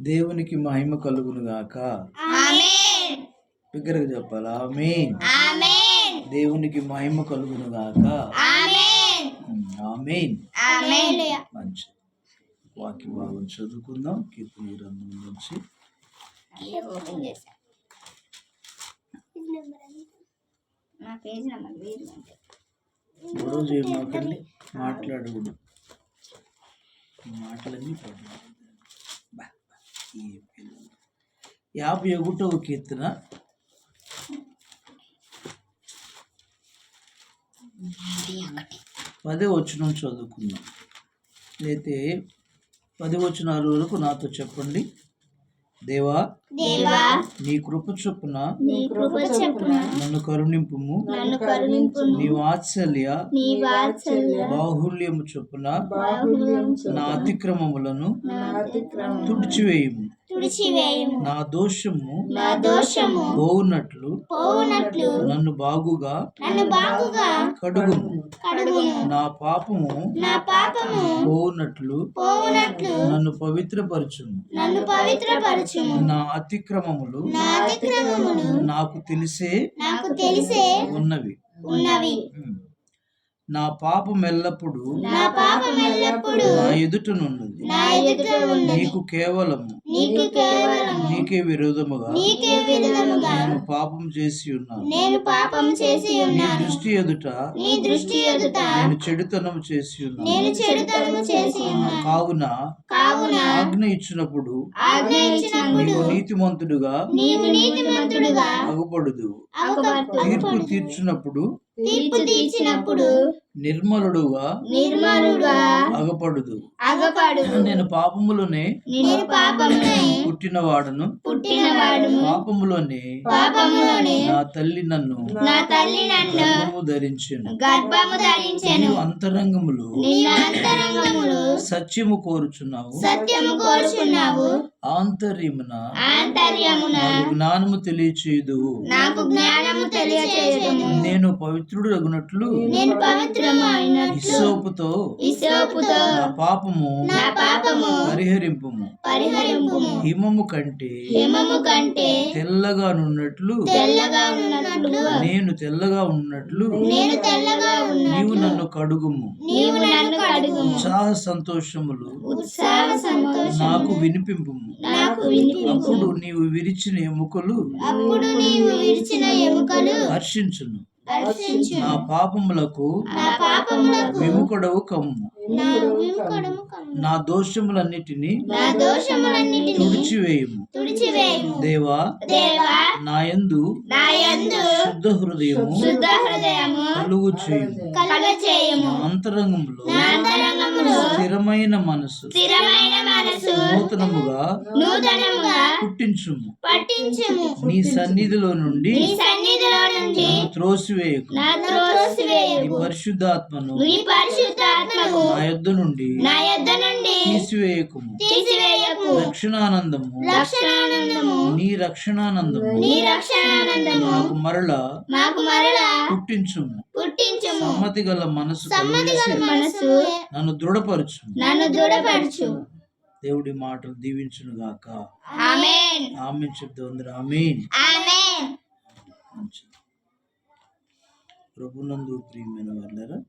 దేవునికి మహిమ కలుగును గాక. బిగ్గరగా చెప్పాలా? ఆమేన్. దేవునికి మహిమ కలుగును గాక. ఆమేన్. మంచి వాక్య భాగం చదువుకుందాం. కీర్తన గ్రంథం నుంచి. గొడవ చేయమాకండి మాట్లాడకూడదు. ఈ మాటలన్నీ పడ్డాయి. ఈ పిల్లలు. యాభై ఒకటవ కీర్తన పదే వచనం చదువుకుందాం అయితే పది వచనాల వరకు నాతో చెప్పండి దేవా దేవా నీ కృప చొప్పున నీ కృప చెప్పున నన్ను కరుణింపుము. నన్ను కరుణింపు నీ వాత్సల్య నీ వాత్సల్య బాహుల్యము చొప్పున బాహుల్యం నా అతిక్రమములను నా అతిక్రమం తుడిచివేయుము తుడిచివేయము. నా దోషము నా దోషము పోవునట్లు పోవునట్లు నన్ను బాగుగా నన్ను బాగుగా కడుగుము. కడుగుము. నా పాపము నా పాపము పోవునట్లు పోవునట్లు నన్ను పవిత్రపరచుము. నన్ను పవిత్రపరచుము. నా అతిక్రమములు నా అతిక్రమములు నాకు తెలిసే నాకు తెలిసే ఉన్నవి. ఉన్నవి. నా పాపం ఎల్లప్పుడు నా పాపం ఎల్లప్పుడు నా ఎదుట నీకు కేవలము. నీకు కేవలం నీకే విరోధముగా నీకే నేను పాపం చేసి ఉన్నాను. నేను పాపం చేసి నీ దృష్టి ఎదుట నీ దృష్టి ఎదుట నేను చెడుతనం చేసి ఉన్నాను. నేను చెడుతనము చేసి ఉన్నాను. కావున కావున ఆజ్ఞ ఇచ్చినప్పుడు ఆజ్ఞ ఇచ్చినప్పుడు నీవు నీతిమంతుడుగా నీవు నీతిమంతుడుగా అగుపడుదు అగుపడు తీర్పు తీర్చినప్పుడు తీర్పు తీర్చినప్పుడు నిర్మలుడుగా నిర్మలుగా అగపడుదు. అగపడు నేను పాపములోనే నేను పాపమునే పుట్టినవాడను. పుట్టినవాడు పాపములోనే పాపములోనే నా తల్లి నన్ను నా తల్లి నన్ను గర్భము ధరించెను. గర్భము ధరించెను. అంతరంగములు నిన్న అంతరంగములు సత్యము కోరుచున్నావు. సత్యము కోరుచున్నావు. ఆంతర్యమున ఆంతర్యమున జ్ఞానము తెలియచేయదు నాకు జ్ఞానము తెలియచేయను నేను పవిత్రుడు అగునట్లు నేను పవిత్రమైనట్లు ఇసోపుతో ఇసోపుతో నా పాపము నా పాపము పరిహరింపుము. పరిహరింపుము. హిమము కంటే హిమము కంటే తెల్లగా నున్నట్లు తెల్లగా ఉన్నట్లు నేను తెల్లగా ఉన్నట్లు నేను తెల్లగా కడుగుము. నీవు నన్ను కడుగుము. ఉత్సాహ సంతోషములు నాకు వినిపింపుము. నాకు వినిపి అప్పుడు నీవు విరిచిన ఎముకలు హర్షించును. నా పాపములకు నా పాపములకు విముకుడవు కమ్ము. నా దోషములన్నిటినీ నా దోషములన్నిటిని తుడిచివేయము. దేవా దేవా నా యందు నా యందు శుద్ధ హృదయము శుద్ధ హృదయము కలుగు చేయుము అంతరంగంలో స్థిరమైన మనసు నూతనముగా నూతనముగా పుట్టించుము. పట్టించుము. నీ సన్నిధిలో నుండి నీ సన్నిధిలో నుండి త్రోసివేయకు. నా త్రోసివేయము. నీ పరిశుద్ధాత్మను నీ పరిశుద్ధాత్మకు నా యొద్ద నుండి నా యొద్ద నుండి తీసివేయకుము. తీసివేయకు రక్షణానందము. రక్షణానందము. నీ రక్షణానందము. నీ రక్షణానందము. నాకు మరల మాకు మరలా పుట్టించుము. పుట్టించుము. సమ్మతి గల మనసు సమ్మతి గల మనసు నన్ను దృఢపరచుము. నన్ను దృఢపరచు దేవుడి మాటలు దీవించును గాక. ఆమేన్. ఆమె చెప్తే ఆమెన్. ఆమేన్. ప్రభునందు ప్రియమైన వాళ్ళరా